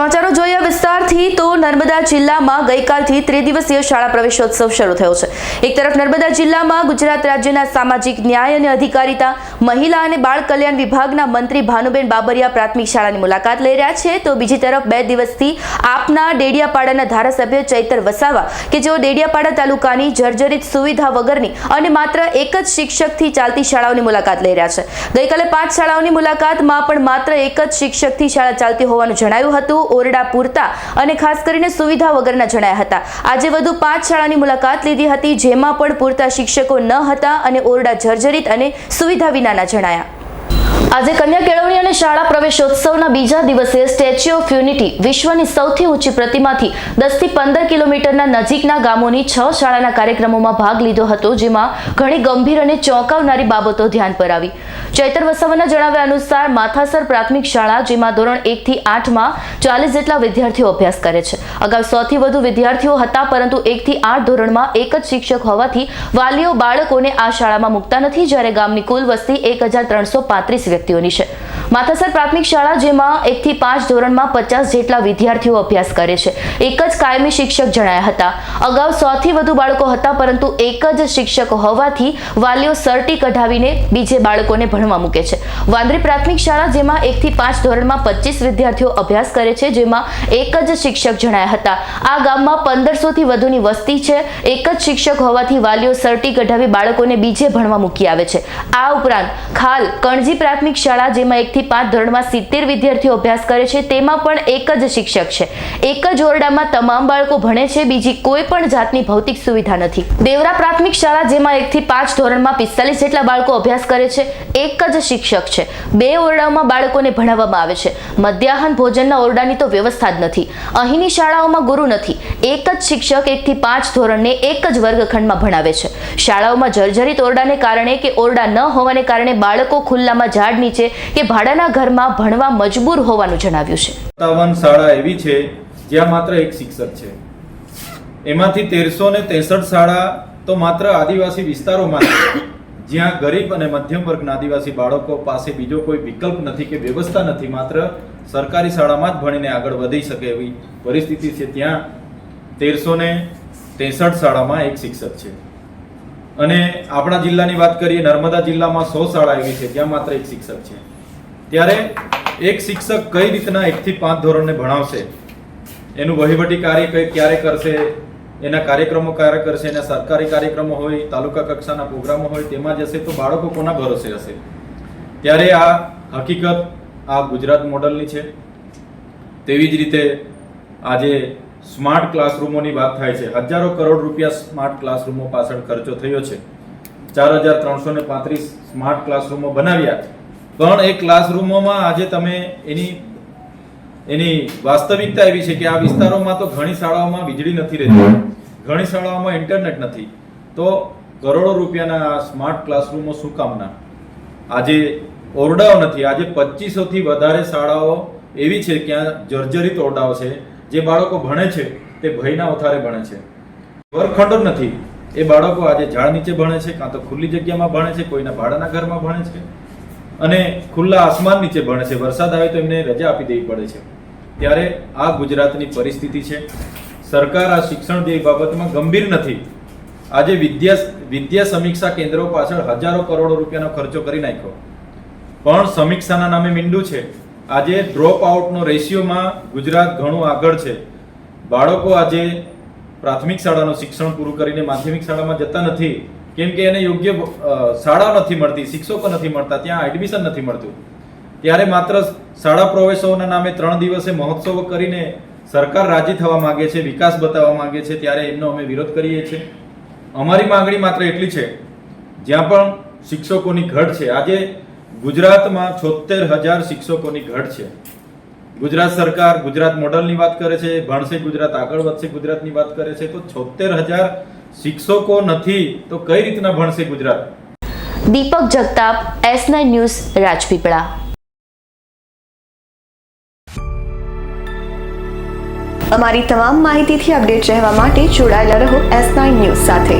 સમાચારો જોયા વિસ્તારથી, તો નર્મદા જિલ્લામાં ગઈકાલથી ત્રિદિવસીય શાળા પ્રવેશોત્સવ શરૂ થયો છે. એક તરફ નર્મદા જિલ્લામાં ગુજરાત રાજ્યના સામાજિક ન્યાય અને અધિકારીતા, મહિલા અને બાળ કલ્યાણ વિભાગના મંત્રી ભાનુબેન બાબરિયા પ્રાથમિક શાળાની મુલાકાત લઈ રહ્યા છે. તો બીજી તરફ બે દિવસથી આપના ડેડિયાપાડાના ધારાસભ્ય ચૈતર વસાવા, કે જેઓ ડેડિયાપાડા તાલુકાની જર્જરિત સુવિધા વગરની અને માત્ર એક જ શિક્ષકથી ચાલતી શાળાઓની મુલાકાત લઈ રહ્યા છે. ગઈકાલે પાંચ શાળાઓની મુલાકાતમાં પણ માત્ર એક જ શિક્ષકથી શાળા ચાલતી હોવાનું જણાયું હતું. ઓરડા પૂરતા અને ખાસ કરીને સુવિધા વગરના જણાયા હતા. આજે વધુ પાંચ શાળાની મુલાકાત લીધી હતી, જેમાં પણ પૂરતા શિક્ષકો ન હતા અને ઓરડા જર્જરિત અને સુવિધા વિનાના જણાયા. આજે કન્યા કેળવણી અને શાળા પ્રવેશોત્સવના બીજા દિવસે સ્ટેચ્યુ ઓફ યુનિટી વિશ્વની સૌથી ઊંચી પ્રતિમાથી દસથી પંદર કિલોમીટરના નજીકના ગામોની છ શાળાના કાર્યક્રમોમાં ભાગ લીધો હતો, જેમાં ઘણી ગંભીર અને ચોંકાવનારી બાબતો ધ્યાન પર આવી. ચૈતર વસાવાના જણાવ્યા અનુસાર, માથાસર પ્રાથમિક શાળા, જેમાં ધોરણ એકથી આઠમાં ચાલીસ જેટલા વિદ્યાર્થીઓ અભ્યાસ કરે છે. અગાઉ સૌથી વધુ વિદ્યાર્થીઓ હતા, પરંતુ એકથી આઠ ધોરણમાં એક જ શિક્ષક હોવાથી વાલીઓ બાળકોને આ શાળામાં મૂકતા નથી, જ્યારે ગામની કુલ વસ્તી એક હજાર ત્રણસો પાંત્રીસ વ્યક્તિઓની છે માથાસર પ્રાથમિક શાળા, જેમાં એકથી પાંચ ધોરણમાં પચાસ જેટલા વિદ્યાર્થીઓ અભ્યાસ કરે છે. એક જ કાયમી શિક્ષક જણાયા હતા. અગાઉ સૌથી વધુ બાળકો હતા, પરંતુ એક જ શિક્ષક હોવાથી વાલીઓ સર્ટી કઢાવીને બીજે બાળકોને ભણવા મૂકે છે. વાંદરી પ્રાથમિક શાળા, જેમાં એકથી પાંચ ધોરણમાં પચીસ વિદ્યાર્થીઓ અભ્યાસ કરે છે, જેમાં એક જ શિક્ષક જણાયા હતા. આ ગામમાં પંદરસોથી વધુની વસ્તી છે. એક જ શિક્ષક હોવાથી વાલીઓ સર્ટી કઢાવી બાળકોને બીજે ભણવા મૂકી આવે છે. આ ઉપરાંત ખાલ, કણજી પ્રાથમિક શાળા, જેમાં એકથી પાંચ ધોરણમાં સિત્તેર વિદ્યાર્થીઓ અભ્યાસ કરે છે. તેમાં પણ એક જ શિક્ષક છે. એક જ ઓરડામાં તમામ બાળકો ભણે છે. બીજી કોઈ પણ જાતની ભૌતિક સુવિધા નથી. દેવરા પ્રાથમિક શાળા, જેમાં એકથી પાંચ ધોરણમાં પિસ્તાલીસ જેટલા બાળકો અભ્યાસ કરે છે, એક જ શિક્ષક છે. બે ઓરડાઓમાં બાળકોને ભણાવવામાં આવે છે. મધ્યાહન ભોજનના ઓરડાની તો વ્યવસ્થા જ નથી. અહીંની શાળાઓમાં ગુરુ નથી. એક જ શિક્ષક એકથી પાંચ ધોરણને એક જ વર્ગખંડમાં ભણાવે છે. શાળાઓમાં જર્જરિત ઓરડાને કારણે કે ઓરડા ન હોવાને કારણે બાળકો ખુલ્લામાં ઝાડ નીચે કે ભાડાના ઘરમાં ભણવા મજબૂર હોવાનું જણાવ્યું છે. સત્તાવન શાળા એવી છે જ્યાં માત્ર એક શિક્ષક છે. એમાંથી તેરસો ને ત્રેસઠ શાળા તો માત્ર આદિવાસી વિસ્તારોમાં જ્યાં ગરીબ અને મધ્યમ વર્ગના આદિવાસી બાળકો પાસે બીજો કોઈ વિકલ્પ નથી કે વ્યવસ્થા નથી, માત્ર સરકારી શાળામાં જ ભણીને આગળ વધી શકે એવી પરિસ્થિતિ છે ત્યાં તેરસો ને ત્રેસઠ શાળામાં એક શિક્ષક છે. અને આપણા જિલ્લાની વાત કરીએ, નર્મદા જિલ્લામાં સો શાળા એવી છે ત્યાં માત્ર એક શિક્ષક છે. ત્યારે એક શિક્ષક કઈ રીતના એકથી પાંચ ધોરણને ભણાવશે, એનું વહીવટી કાર્ય કઈ ક્યારે કરશે, એના કાર્યક્રમો ક્યારે કરશે, એના સરકારી કાર્યક્રમો હોય, તાલુકા કક્ષાના પ્રોગ્રામો હોય, તેમાં જશે તો બાળકો કોના ભરોસે હશે? ત્યારે આ હકીકત આ ગુજરાત મોડલની છે. તેવી જ રીતે આજે સ્માર્ટ ક્લાસરૂમોની વાત થાય છે. હજારો કરોડ રૂપિયા સ્માર્ટ ક્લાસરૂમો પાછળ ખર્ચો થયો છે. ચાર હજાર ત્રણસો ને પાંત્રીસ સ્માર્ટ ક્લાસરૂમો બનાવ્યા પણ એ ક્લાસરૂમોમાં આજે તમે એની એની વાસ્તવિકતા એવી છે કે આ વિસ્તારોમાં તો ઘણી શાળાઓમાં વીજળી નથી રહેતી. ઘણી શાળાઓમાં ઇન્ટરનેટ નથી. તો કરોડો રૂપિયાના સ્માર્ટ ક્લાસરૂમો શું કામના? આજે ઓરડાઓ નથી. આજે પચીસોથી વધારે શાળાઓ એવી છે કે ત્યાં જર્જરિત ઓરડાઓ છે. જે બાળકો ભણે છે, તે ભયના ઓથારે ભણે છે. વર્ગખંડો નથી. એ બાળકો આજે ઝાડ નીચે ભણે છે, કાં તો ખુલ્લી જગ્યામાં ભણે છે, કોઈના ભાડાના ઘરમાં ભણે છે. અને ખુલ્લા આસમાન નીચે ભણે છે. વરસાદ આવે તો એમને રજા આપી દેવી પડે છે. ત્યારે આ ગુજરાતની પરિસ્થિતિ છે. સરકાર આ શિક્ષણ જેવી બાબતમાં ગંભીર નથી. આજે વિદ્યા વિદ્યા સમીક્ષા કેન્દ્રો પાછળ હજારો કરોડો રૂપિયાનો ખર્ચો કરી નાખ્યો. પણ સમીક્ષાના નામે મીંડું છે. આજે ડ્રોપ આઉટનો રેશિયોમાં ગુજરાત ઘણું આગળ છે. બાળકો આજે પ્રાથમિક શાળાનું શિક્ષણ પૂરું કરીને માધ્યમિક શાળામાં જતા નથી. કેમ કે એને યોગ્ય શાળા નથી મળતી, શિક્ષકો નથી મળતા, ત્યાં એડમિશન નથી મળતું. ત્યારે માત્ર શાળા પ્રવેશોના નામે ત્રણ દિવસે મહોત્સવો કરીને સરકાર રાજી થવા માંગે છે, વિકાસ બતાવવા માંગે છે, ત્યારે એમનો અમે વિરોધ કરીએ છીએ. અમારી માંગણી માત્ર એટલી છે, જ્યાં પણ શિક્ષકોની ઘટ છે, આજે ગુજરાતમાં છોતેર હજાર શિક્ષકોની ઘટ છે. ગુજરાત સરકાર ગુજરાત મોડલની વાત કરે છે ભણશે ગુજરાત આગળ વધશે ગુજરાતની વાત કરે છે તો છોતેર હજાર શિક્ષકો નથી તો કઈ રીતના ભણશે Gujarat? Deepak Jagtap S nine news Rajpipla. અમારી તમામ માહિતીથી અપડેટ રહેવા માટે જોડાયેલા રહો એસ નાઇન ન્યૂઝ સાથે.